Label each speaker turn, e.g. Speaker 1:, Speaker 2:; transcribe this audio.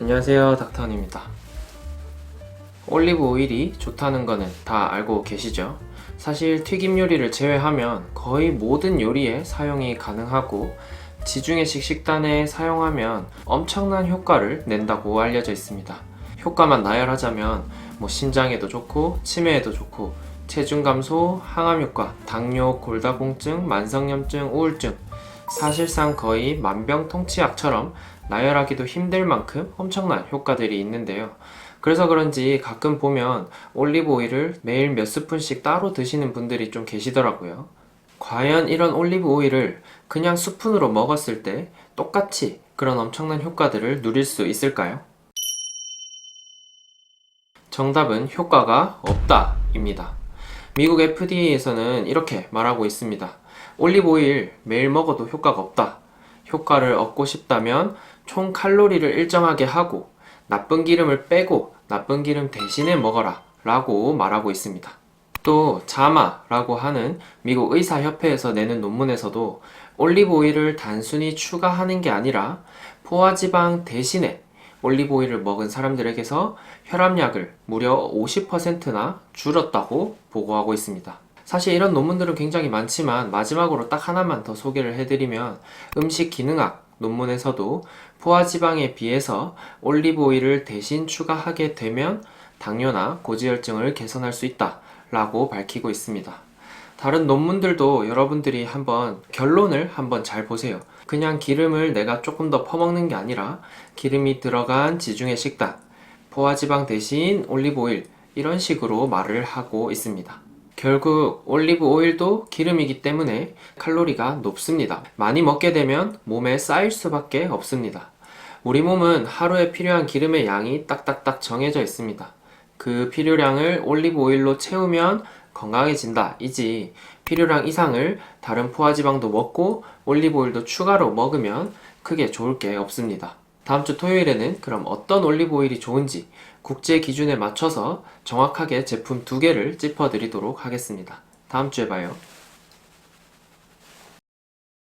Speaker 1: 안녕하세요 닥터원입니다 올리브 오일이 좋다는 거는 다 알고 계시죠? 사실 튀김 요리를 제외하면 거의 모든 요리에 사용이 가능하고 지중해식 식단에 사용하면 엄청난 효과를 낸다고 알려져 있습니다. 효과만 나열하자면 뭐 심장에도 좋고 치매에도 좋고 체중 감소, 항암 효과, 당뇨, 골다공증, 만성염증, 우울증 사실상 거의 만병통치약처럼 나열하기도 힘들 만큼 엄청난 효과들이 있는데요. 그래서 그런지 가끔 보면 올리브 오일을 매일 몇 스푼씩 따로 드시는 분들이 좀 계시더라고요. 과연 이런 올리브 오일을 그냥 스푼으로 먹었을 때 똑같이 그런 엄청난 효과들을 누릴 수 있을까요? 정답은 효과가 없다 입니다. 미국 FDA에서는 이렇게 말하고 있습니다. 올리브 오일 매일 먹어도 효과가 없다. 효과를 얻고 싶다면 총 칼로리를 일정하게 하고 나쁜 기름을 빼고 나쁜 기름 대신에 먹어라 라고 말하고 있습니다. 또 자마라고 하는 미국 의사협회에서 내는 논문에서도 올리브 오일을 단순히 추가하는 게 아니라 포화지방 대신에 올리브 오일을 먹은 사람들에게서 혈압약을 무려 50%나 줄었다고 보고하고 있습니다. 사실 이런 논문들은 굉장히 많지만 마지막으로 딱 하나만 더 소개를 해드리면 음식 기능학 논문에서도 포화지방에 비해서 올리브 오일을 대신 추가하게 되면 당뇨나 고지혈증을 개선할 수 있다 라고 밝히고 있습니다. 다른 논문들도 여러분들이 한번 결론을 한번 잘 보세요. 그냥 기름을 내가 조금 더 퍼먹는 게 아니라 기름이 들어간 지중해 식단, 포화지방 대신 올리브 오일 이런 식으로 말을 하고 있습니다. 결국 올리브 오일도 기름이기 때문에 칼로리가 높습니다. 많이 먹게 되면 몸에 쌓일 수밖에 없습니다. 우리 몸은 하루에 필요한 기름의 양이 딱딱딱 정해져 있습니다. 그 필요량을 올리브 오일로 채우면 건강해진다 이지 필요량 이상을 다른 포화지방도 먹고 올리브 오일도 추가로 먹으면 크게 좋을 게 없습니다. 다음 주 토요일에는 그럼 어떤 올리브 오일이 좋은지 국제 기준에 맞춰서 정확하게 제품 두 개를 짚어드리도록 하겠습니다. 다음 주에 봐요.